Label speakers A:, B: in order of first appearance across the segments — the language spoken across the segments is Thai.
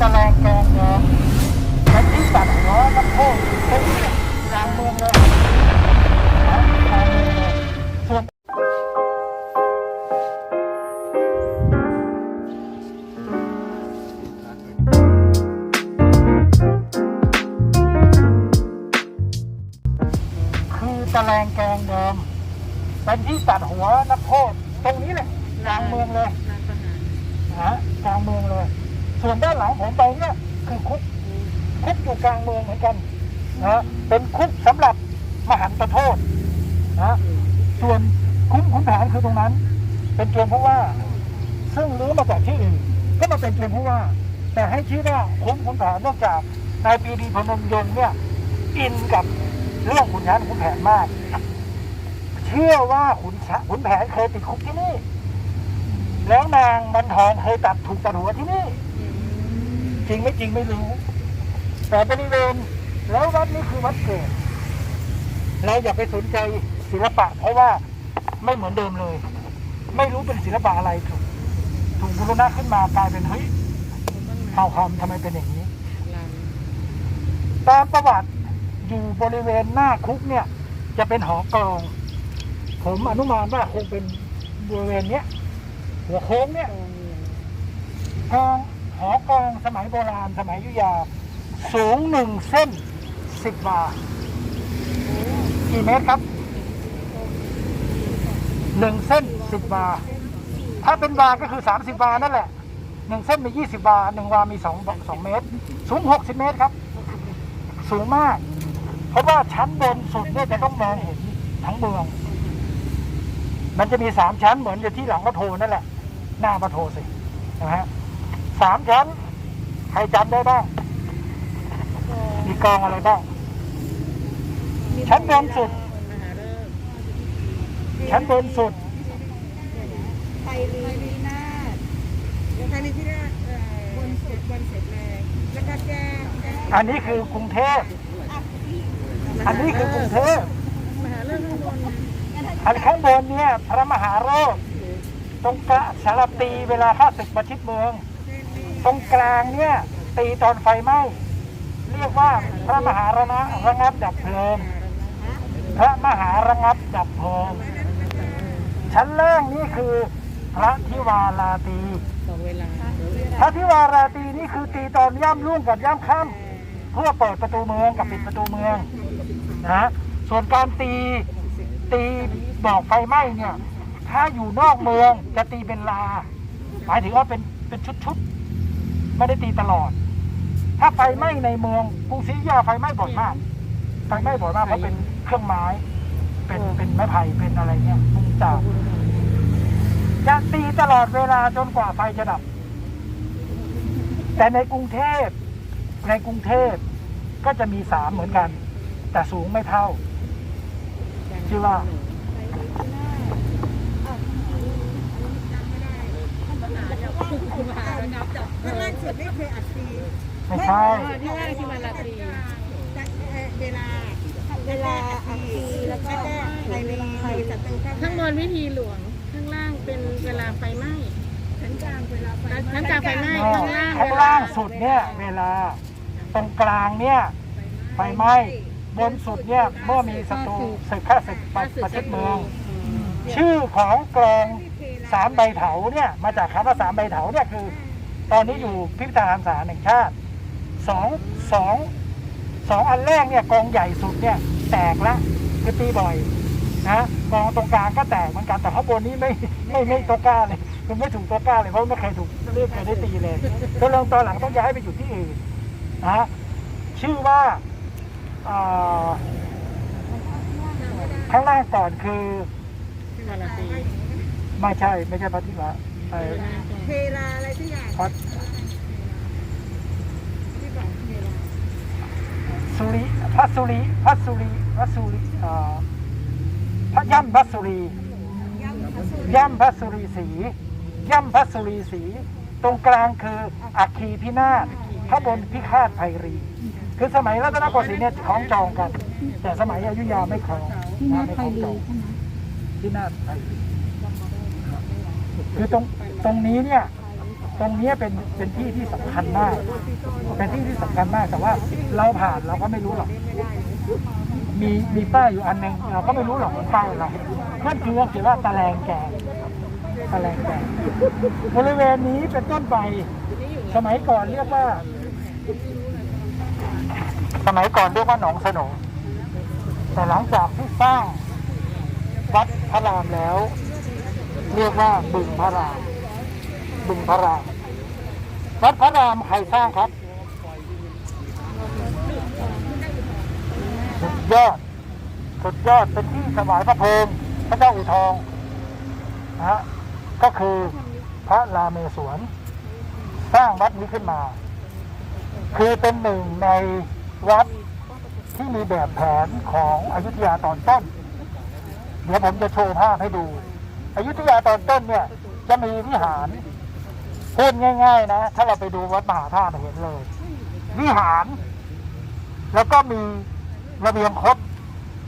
A: ตะแลงแกงเงินเป็นที่ตัดหัวนักโทษเป็นกลางเมืองเลยกลางเมืองเลยส่วนคือตะแลงแกงเดิมเป็นที่ตัดหัวนักโทษตรงนี้แหละกลางเมืองเลยนะฮะกลางเมืองเลย ส่วนด้านหลังผมไปเนี่ยคือคุกคุกอยู่กลางเมืองเหมือนกันนะเป็นคุกสำหรับมหันตโทษนะส่วนคุ้มขุนแผนคือตรงนั้น เป็นเกณฑ์ผู้ว่า ซึ่งรู้มาจากที่อื่นก็มาเป็นเกณฑ์ผู้ว่า แต่ให้ชื่อว่าคุ้มขุนแผนเนื่องจากนายปีดีพนมยงค์เนี่ยอินกับเรื่องขุนช้างขุนแผนมาก เชื่อว่าขุนช้างขุนแผนเคยติดคุกที่นี่ แล้วนางบรรทองเคยตัดถูกตัดหัวที่นี่ จริงไม่จริงไม่รู้ แต่บริเวณแล้ววัดนี้คือวัดเกิดเราอย่าไปสนใจศิลปะ เพราะว่าไม่เหมือนเดิมเลย ไม่รู้เป็นศิลปะอะไรถูกถูกบูรณะขึ้นมากลายเป็นเฮ้ยข่าวคำทำไมเป็นอย่างนี้ ตามประวัติอยู่บริเวณหน้าคุกเนี่ย จะเป็นหอกลอง ผมอนุมานว่าคงเป็นบริเวณเนี้ยหัวโค้งเนี่ยกอง หอกองสมัยโบราณ สมัยยุธยา สูงหนึ่งเส้นสิบบากี่เมตรครับหนึ่งเส้นสิบบาถ้าเป็นวาก็คือสามสิบานั่นแหละหนึ่งเส้นมียี่สิบาหนึ่งวามีสองสองเมตร สูงหกสิบเมตรครับ สูงมาก เพราะว่าชั้นบนสุดเนี่ยจะต้องมองเห็นทั้งเมือง มันจะมีสามชั้นเหมือนกับที่หลังพระโทนั่นแหละ หน้าพระโทสินะฮะ สามชั้น ใครจำได้บ้าง มีกองอะไรบ้าง ชั้นบนสุด ชั้นบนสุด
B: ไทยลีลีนาศไทยลีที่นาศเอ่อบนสุดบนเสร็จเลยแล้วก็แจ้งแจ้ง
A: อันนี้คือกรุงเทพ อันนี้คือกรุงเทพ
B: มหาเรื่องข้างบน
A: อันข้างบนเนี่ยพระมหาโรคตรงกลางสารบตีเวลาข้าศึกประชิดเมือง ตรงกลางเนี่ยตีตอนไฟไหม้เรียกว่าพระมหาระนะระงับดับเพลิงพระมหาระงับดับเพลิงชั้นล่างนี่คือพระทิวาราตีพระทิวาราตีนี่คือตีตอนย่ำรุ่งกับย่ำค่ำเพื่อเปิดประตูเมืองกับปิดประตูเมืองนะฮะส่วนการตีตีบอกไฟไหม้เนี่ย ถ้าอยู่นอกเมืองจะตีเป็นลา หมายถึงว่าเป็นเป็นชุดๆ ไม่ได้ตีตลอด ถ้าไฟไหม้ในเมืองกรุงศรีอยุธยาไฟไหม้บ่อยมากไฟไหม้บ่อยมากเพราะเป็นเครื่องไม้ เป็นเป็นไม้ไผ่เป็นอะไรเนี่ยมุงจากจะตีตลอดเวลาจนกว่าไฟจะดับ แต่ในกรุงเทพในกรุงเทพก็จะมีสามเหมือนกัน แต่สูงไม่เท่า ชื่อว่า
B: ข้างล่างสุดนี่คืออัดตี
A: ไม่ใช่
B: ที่ว่าที่วันละตีเวลา เวลาอัดตีแล้วก็ไทยลีไทยศัตรูข้าง
C: ข้างบนวิธีหลวง ข้างล่างเป็นเวลาไฟไหม้
B: ชั้นกลางเวลาไฟ
C: ชั้นกลางไฟไหม้
A: ข้างล่างข้างล่างสุดเนี่ยเวลา ตรงกลางเนี่ยไฟไหม้บนสุดเนี่ยเมื่อมีศัตรูศึกข้าศึกประชิดเมือง ชื่อของกลองสามใบเถาเนี่ยมาจากคำว่าสามใบเถาเนี่ยคือ ตอนนี้อยู่พิพิธภัณฑ์สถานแห่งชาติสองสองสองอันแรกเนี่ยกองใหญ่สุดเนี่ยแตกละคือตีบ่อยนะกองตรงกลางก็แตกเหมือนกันแต่ข้างบนนี้ไม่ไม่ไม่ตัวกล้าเลยคือไม่ถูกตัวกล้าเลยเพราะไม่เคยถูกเรียกเคยได้ตีเลยก็เริ่มตอนหลังต้องย้ายไปอยู่ที่อื่นนะชื่อว่าเอ่อข้างล่างก่อนคือ
C: เวลาตี
A: ไม่ใช่ไม่ใช่พระธิวะ ไอ้
B: เวลาอะไรที่อย่าง
A: พระ
B: ที่บอกเวลา
A: สุริพระสุริพระสุริพระสุริเอ่อพระย่ำพระสุรี
B: ย่ำพระสุริ
A: ย่ำพระสุรีสีย่ำพระสุรีสี ตรงกลางคืออัคคีพินาศข้างบนพิฆาตไพรี คือสมัยรัตนโกสินทร์เนี่ยคล้องจองกัน แต่สมัยอยุธยาไม่คล้องนะไม่คล้องจองพินาศไพรี คือตรงตรงนี้เนี่ยตรงนี้เป็นเป็นที่ที่สำคัญมาก เป็นที่ที่สำคัญมากแต่ว่าเราผ่านเราก็ไม่รู้หรอก มีมีป้ายอยู่อันหนึ่งเราก็ไม่รู้หรอกว่าป้ายอะไรนั่นคือเขียนว่าตะแลงแกงตะแลงแกงบริเวณนี้เป็นต้นไป สมัยก่อนเรียกว่า สมัยก่อนเรียกว่าหนองสนแต่หลังจากที่สร้างวัดพระรามแล้ว เรียกว่าบึงพระราม บึงพระรามวัดพระรามใครสร้างครับสุดยอดสุดยอดเป็นที่ถวายพระเพลิงพระเจ้าอู่ทองนะฮะก็คือพระรามเมศวรสร้างวัดนี้ขึ้นมา คือเป็นหนึ่งในวัดที่มีแบบแผนของอยุธยาตอนต้น เดี๋ยวผมจะโชว์ภาพให้ดู อยุธยาตอนต้นเนี่ย จะมีวิหารพูดง่าย ๆ นะ ถ้าเราไปดูวัดมหาธาตุเห็นเลย วิหาร แล้วก็มีระเบียงคด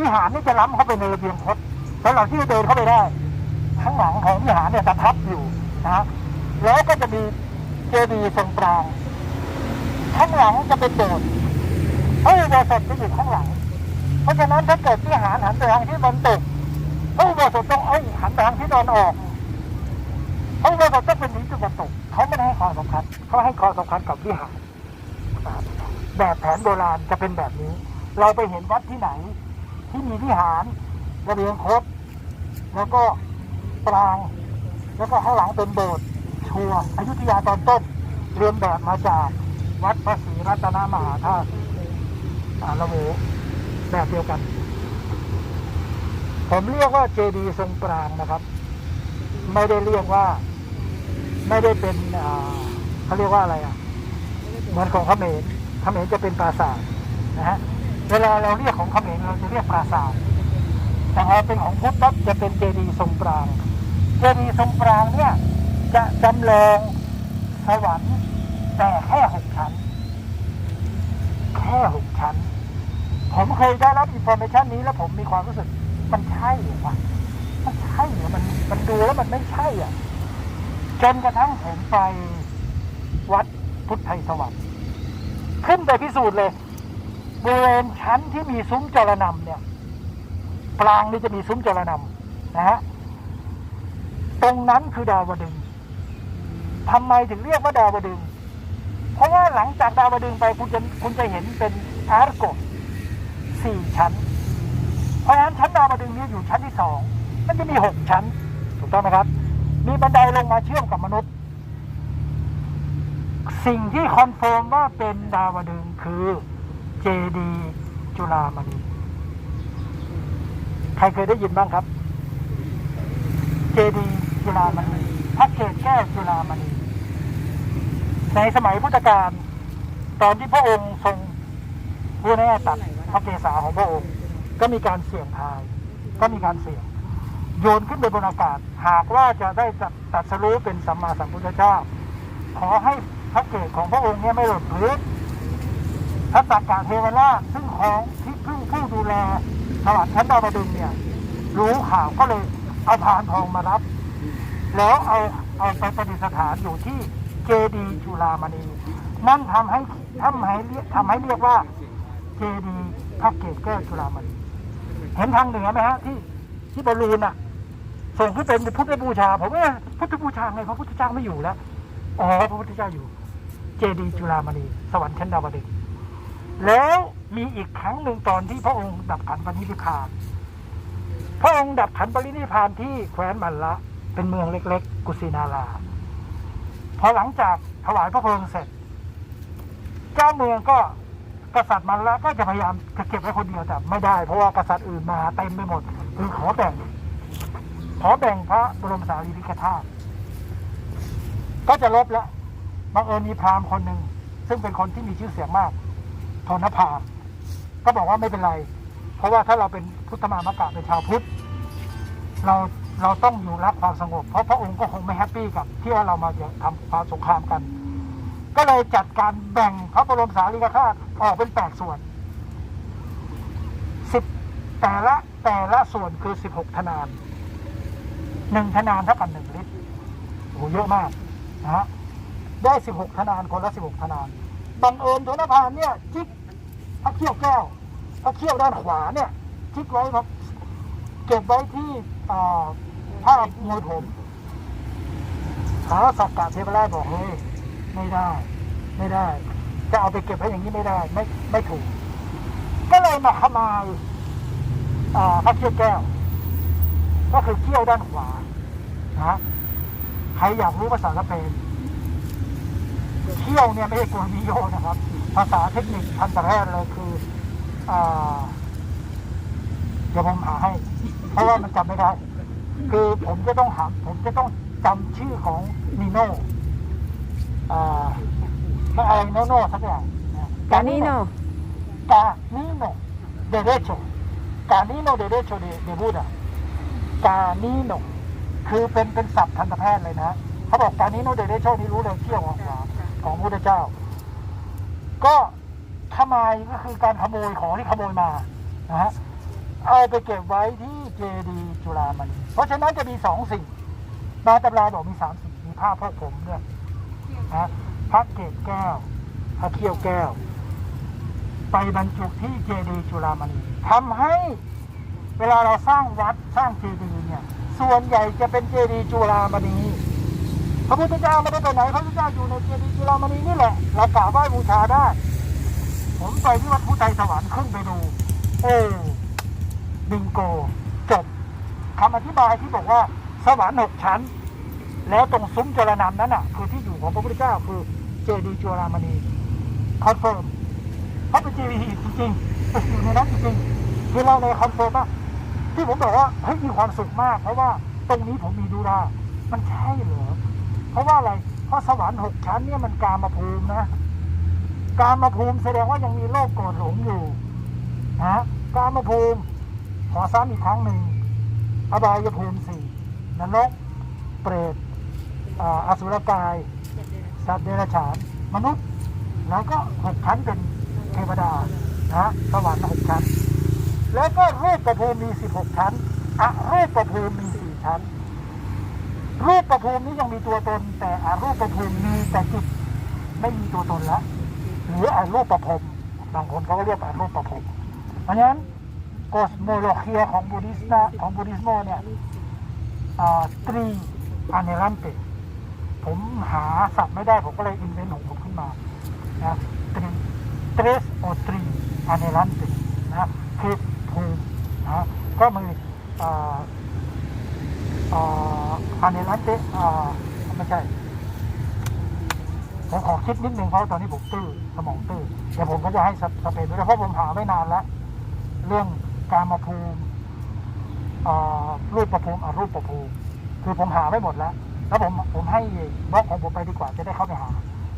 A: วิหารนี่จะล้ำเข้าไปในระเบียงคดแล้วเราที่จะเดินเข้าไปได้ ข้างหลังของวิหารเนี่ยจะทับอยู่นะฮะแล้วก็จะมีเจดีย์ทรงปรางข้างหลังจะเป็นโบสถ์พระอุโบสถจะอยู่ข้างหลัง เพราะฉะนั้นถ้าเกิดวิหารหันไปทางที่ตะวันตก ระอุโบสถต้องเอาหันไปทางที่ตะวันออกพระอุโบสถต้องเป็นทิศตะวันตกเขาไม่ได้ให้ความสำคัญเขาให้ความสำคัญกับวิหารแบบแผนโบราณจะเป็นแบบนี้ เราไปเห็นวัดที่ไหน ที่มีวิหารระเบียงคดแล้วก็ปราง แล้วก็ข้างหลังเป็นโบสถ์ชัวอยุธยาตอนต้นเรียนแบบมาจากวัดพระศรีรัตนมหาธาตุอาละโวแบบเดียวกัน ผมเรียกว่าเจดีย์ทรงปรางนะครับ ไม่ได้เรียกว่า ไม่ได้เป็นเขาเรียกว่าอะไรอะเหมือนของเขมรเขมรจะเป็นปราสาทนะฮะเวลาเราเรียกของเขมรเราจะเรียกปราสาทแต่พอเป็นของพุทธปั๊บจะเป็นเจดีย์ทรงปราง เจดีย์ทรงปรางเนี่ย จะจำลองสวรรค์แต่แค่หกชั้น แค่หกชั้น ผมเคยได้รับอินโฟเมชันนี้แล้วผมมีความรู้สึก มันใช่เหรอวะมันใช่เหรอมันมันดูแล้วมันไม่ใช่อะ จนกระทั่งผมไปวัดพุทธไทยสวรรค์ขึ้นไปพิสูจน์เลยบริเวณชั้นที่มีซุ้มจรนำเนี่ยปรางนี่จะมีซุ้มจรนำนะฮะตรงนั้นคือดาวดึงส์ทำไมถึงเรียกว่าดาวดึง เพราะว่าหลังจากดาวดึงไปคุณจะคุณจะเห็นเป็นอาร์โกสี่ชั้น เพราะฉะนั้นชั้นดาวดึงนี่ยอยู่ชั้นที่สองมันจะมีหกชั้น ถูกต้องไหมครับ มีบันไดลงมาเชื่อมกับมนุษย์ สิ่งที่คอนเฟิร์มว่าเป็นดาวดึงคือเจดีจุฬามณีใครเคยได้ยินบ้างครับ เจดีจุฬามณีพระเกศแก้วจุฬามณีในสมัยพุทธกาลตอนที่พระองค์ทรงผู้แน่ตัดพระเกศาของพระองค์ ก็มีการเสี่ยงทาย ก็มีการเสี่ยง โยนขึ้นไปบนอากาศ หากว่าจะได้ตัดสรู้เป็นสัมมาสัมพุทธเจ้า ขอให้พระเกศของพระองค์เนี่ยไม่หล่นพื้นพระสักกะเทวราชซึ่งของที่พึ่งผู้ดูแลสวรรค์ชั้นดาวดึงเนี่ย รู้ข่าวก็เลยเอาพานทองมารับ แล้วเอาเอาไปประดิษฐานอยู่ที่เจดีจุฬามณี นั่นทำให้ทำให้เรียกทำให้เรียกว่าเจดีพระเกศแก้วจุฬามณี เห็นทางเหนือไหมฮะที่ที่บอลูนอะ ส่งขึ้นเป็นพุทธบูชา ผมว่าพุทธบูชาไงเพราะพุทธเจ้าไม่อยู่แล้วอ๋อพระพุทธเจ้าอยู่ เจดีจุฬามณีสวรรค์ชั้นดาวดึงแล้วมีอีกครั้งหนึ่งตอนที่พระองค์ดับขันปณิพิพพาน พระองค์ดับขันปรินิพพานที่แคว้นมันละ เป็นเมืองเล็ก ๆ กุสินาราพอหลังจากถวายพระเพลิงเสร็จ เจ้าเมืองก็ กษัตริย์มันละก็จะพยายามจะเก็บไว้คนเดียวแต่ไม่ได้เพราะว่ากษัตริย์อื่นมาเต็มไปหมดคือขอแบ่ง ขอแบ่งพระบรมสารีริกธาตุก็จะลบแล้วบังเอิญมีพราหมณ์คนหนึ่งซึ่งเป็นคนที่มีชื่อเสียงมากทนพามก็บอกว่าไม่เป็นไร เพราะว่าถ้าเราเป็นพุทธมามกะเป็นชาวพุทธ เราเราต้องอยู่รักความสงบ เพราะพระองค์ก็คงไม่แฮปปี้กับที่ว่าเรามาจะทำความสงครามกัน ก็เลยจัดการแบ่งพระบรมสารีริกธาตุออกเป็นแปดส่วนสิบแต่ละแต่ละส่วนคือสิบหกธนานหนึ่งธนานเท่ากับหนึ่งลิตรโอ้โหเยอะมากนะฮะได้16ธนานคนละ16ธนานบังเอิญโทนพานเนี่ยจิกพระเขี้ยวแก้วพระเขี้ยวด้านขวาเนี่ยจิกไว้ครับเก็บไว้ที่ภาพมวยผมถาวสักกะเทพราชบอกเฮ้ย ไม่ได้ ไม่ได้ จะเอาไปเก็บไว้อย่างนี้ไม่ได้ ไม่ไม่ถูก ก็เลยมาขมายอ่าพระเขี้ยวแก้ว ก็คือเขี้ยวด้านขวานะใครอยากรู้ภาษาสเปนเขี้ยวเนี่ยไม่ใช่กัวมิโยนะครับ ภาษาเทคนิคทันตแพทย์เลยคืออ่าเดี๋ยวผมหาให้ เพราะว่ามันจำไม่ได้ คือผมจะต้องหา ผมจะต้องจำชื่อของนีโน่ อ่าไม่อะไรโนโน่สักอย่างนะ
B: กานิโน
A: Canino derecho Canino derecho de de Buda Canino คือเป็นเป็นศัพท์ทันตแพทย์เลยนะเขาบอก Canino derecho นี่รู้เลยเที่ยวของของพระพุทธเจ้า ก็ขมายก็คือการขโมยของที่ขโมยมานะฮะเอาไปเก็บไว้ที่เจดีย์จุฬามณีเพราะฉะนั้นจะมีสองสิ่งบาตำราบอกมีสามสิ่งมีผ้าพวกผมด้วย นะพระเกศแก้วพระเขี้ยวแก้ว ไปบรรจุที่เจดีย์จุฬามณีทำให้เวลาเราสร้างวัดสร้างเจดีย์เนี่ย ส่วนใหญ่จะเป็นเจดีย์จุฬามณีพระพุทธเจ้าไม่ได้ไปไหนพระพุทธเจ้าอยู่ในเจดีย์จุฬามณีนี่แหละเรากราบไหว้บูชาได้ ผมไปที่วัดพุทธไทยสวรรค์ขึ้นไปดูโอ้บิงโกจบคำอธิบายที่บอกว่าสวรรค์หกชั้น แล้วตรงซุ้มจรนันนั้นอะ คือที่อยู่ของพระพุทธเจ้าคือเจดีย์จุฬามณีคอนเฟิร์มเพราะเป็น GVE จริงๆอยู่ในนั้นจริงๆคือเราในคอนเฟิร์มว่าที่ผมบอกว่าเฮ้ยมีความสุขมาก เพราะว่าตรงนี้ผมมีดูดามันใช่เหรอเพราะว่าอะไรเพราะสวรรค์หกชั้นเนี่ยมันกามาภูมินะกามาภูมิแสดงว่ายังมีโลกโกรธหลงอยู่นะกามาภูมิขอซ้ำอีกครั้งหนึ่งอบายภูมิสี่นรกเปรต อ่าอสุรกาย สัตว์เดรัจฉาน มนุษย์ แล้วก็หกชั้นเป็นเทวดานะสวรรค์หกชั้น แล้วก็รูปประภูมิมีสิบหกชั้นอรูปประภูมิมีสี่ชั้น รูปประภูมินี้ยังมีตัวตน แต่อารูปประภูมิมีแต่จิตไม่มีตัวตนแล้วหรืออารูปประพรมบางคนเขาก็เรียกอารูปประพรมเพราะฉะนั้นโกสโมโลเคียของบูดิสนาของบูดิสโมเนี่ยอ่าตรีอันเนลันเต ผมหาศัพท์ไม่ได้ผมก็เลยอินเวนต์ของผมขึ้นมานะตรีเทรสโอตรีอันเนลันตินะคือภูมินะก็มีอ่าอ่าอันเนลันติอ่าไม่ใช่ผมขอคิดนิดนึงเพราะตอนนี้ผมตื้อสมองตื้อเดี๋ยวผมก็จะให้สเปนด้วยเพราะผมหาไม่นานแล้ว เรื่องการมาภูมิรูปประภูมิอรูปประภูมิคือผมหาไม่หมดแล้ว แล้วผมผมให้บล็อกของผมไปดีกว่าจะได้เข้าไปหา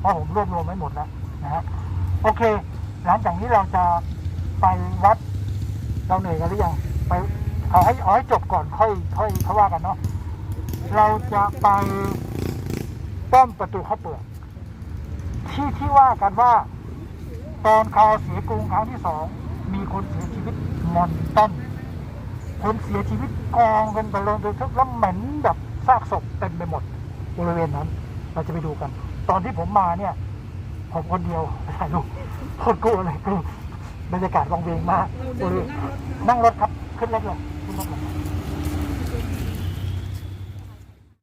A: เพราะผมรวบรวมไว้หมดแล้วนะฮะโอเค หลังจากนี้เราจะไปวัด เราเหนื่อยกันหรือยังไปเอาให้เอาให้จบก่อนค่อย ค่อยเขาว่ากันเนาะเราจะไปป้อมประตูข้าวเปลือกที่ที่ว่ากันว่า ตอนคราวเสียกรุงครั้งที่สองมีคนเสียชีวิตมอนต้นคนเสียชีวิตกองเป็นไปลยโดยทุกแล้วเหม็นแบบ ซากศพเต็มไปหมดบริเวณนั้น เราจะไปดูกัน ตอนที่ผมมาเนี่ย ผมคนเดียวถ่ายรูปคนกลัวเลยคือบรรยากาศวังเวงมากเวณนั่งรถครับขึ้นรถเลย